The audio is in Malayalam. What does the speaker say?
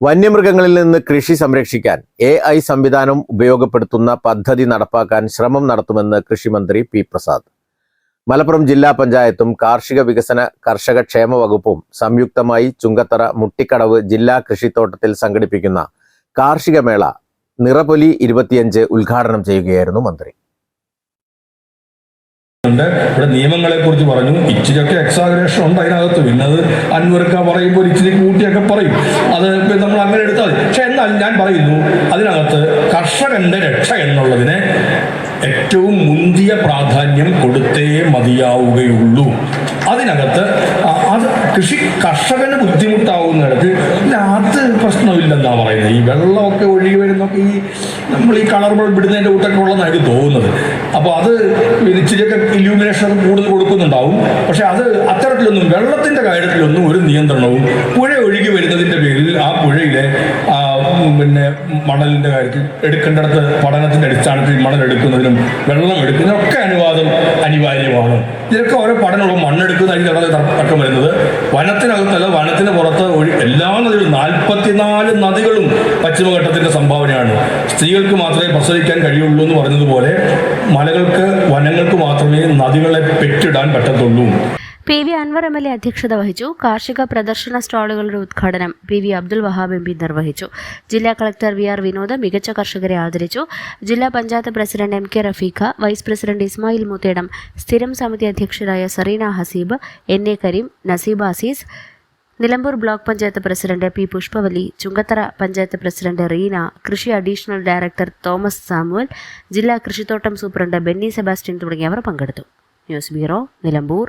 വന്യമൃഗങ്ങളിൽ നിന്ന് കൃഷി സംരക്ഷിക്കാൻ എ ഐ സംവിധാനം ഉപയോഗപ്പെടുത്തുന്ന പദ്ധതി നടപ്പാക്കാൻ ശ്രമം നടത്തുമെന്ന് കൃഷിമന്ത്രി പി പ്രസാദ്. മലപ്പുറം ജില്ലാ പഞ്ചായത്തും കാർഷിക വികസന കർഷക ക്ഷേമ വകുപ്പും സംയുക്തമായി ചുങ്കത്തറ മുട്ടിക്കടവ് ജില്ലാ കൃഷിത്തോട്ടത്തിൽ സംഘടിപ്പിക്കുന്ന കാർഷിക മേള നിറപൊലി ഇരുപത്തിയഞ്ച് ഉദ്ഘാടനം ചെയ്യുകയായിരുന്നു മന്ത്രി. ഇവിടെ നിയമങ്ങളെ കുറിച്ച് പറഞ്ഞു. ഇച്ചിരിയൊക്കെ എക്സാഗ്രേഷൻ ഉണ്ട് അതിനകത്ത്. പിന്നെ അത് അൻവർക്ക പറയുമ്പോൾ ഇച്ചിരി കൂട്ടിയൊക്കെ പറയും അത് ഇപ്പൊ നമ്മൾ അങ്ങനെ എടുത്താൽ ഞാൻ പറയുന്നു അതിനകത്ത് കർഷകന്റെ രക്ഷ എന്നുള്ളതിന് ഏറ്റവും മുന്തിയ പ്രാധാന്യം കൊടുത്തേ മതിയാവുകയുള്ളൂ. അതിനകത്ത് അത് കൃഷി കർഷകന് ബുദ്ധിമുട്ടാവുന്നിടത്ത് അത് പ്രശ്നമില്ലെന്നാ പറയുന്നത്. ഈ വെള്ളമൊക്കെ ഒഴുകി വരുന്നൊക്കെ ഈ നമ്മൾ ഈ കളർ ബൾബ് ഇടുന്നതിന്റെ കൂട്ടൊക്കെ ഉള്ളതെന്നാണ് എനിക്ക് തോന്നുന്നത്. അപ്പോൾ അത് ഇച്ചിരിയൊക്കെ ഇല്യൂമിനേഷൻ കൂടുതൽ കൊടുക്കുന്നുണ്ടാവും. പക്ഷെ അത് അത്തരത്തിലൊന്നും വെള്ളത്തിന്റെ കാര്യത്തിലൊന്നും ഒരു നിയന്ത്രണവും പുഴ ഒഴുകി വരുന്നതിന്റെ പേരിൽ ആ പുഴയിലെ ആ, പിന്നെ മണലിന്റെ കാര്യത്തിൽ എടുക്കേണ്ടടുത്ത് പഠനത്തിന്റെ അടിസ്ഥാനത്തിൽ മണൽ എടുക്കുന്നതിനും വെള്ളം എടുക്കുന്നതിനും ഒക്കെ അനുവാദം അനിവാര്യമാണ്. ഇതിലൊക്കെ ഓരോ പഠനവും മണ്ണെടുക്കുന്ന വളരെ തർക്കം വരുന്നത് വനത്തിനകത്തല്ല വനത്തിന് പുറത്ത് എല്ലാ നദികളും നാൽപ്പത്തിനാല് നദികളും പശ്ചിമഘട്ടത്തിന്റെ സംഭാവനയാണ്. സ്ത്രീകൾക്ക് മാത്രമേ പ്രസവിക്കാൻ കഴിയുള്ളൂ എന്ന് പറഞ്ഞതുപോലെ മലകൾക്ക് വനങ്ങൾക്ക് മാത്രമേ നദികളെ പെറ്റിടാൻ പറ്റത്തുള്ളൂ. P V Anvar M L A അധ്യക്ഷത വഹിച്ചു. കാർഷിക പ്രദർശന സ്റ്റാളുകളുടെ ഉദ്ഘാടനം P V Abdul Wahab M P നിർവഹിച്ചു. ജില്ലാ കളക്ടർ വി ആർ വിനോദ് മികച്ച കർഷകരെ ആദരിച്ചു. ജില്ലാ panchayat president M K Rafeeqa vice president Ismail Muthedam സ്ഥിരം സമിതി അധ്യക്ഷരായ Sareena Haseeb N A Kareem Naseeb Azeez Nilambur block panchayat president P Pushpavalli Chungathara panchayat president Reena കൃഷി അഡീഷണൽ ഡയറക്ടർ തോമസ് സാമുവൽ ജില്ലാ കൃഷിത്തോട്ടം സൂപ്രണ്ട് ബെന്നി സെബാസ്റ്റ്യൻ തുടങ്ങിയവർ പങ്കെടുത്തു. News bureau Nilambur.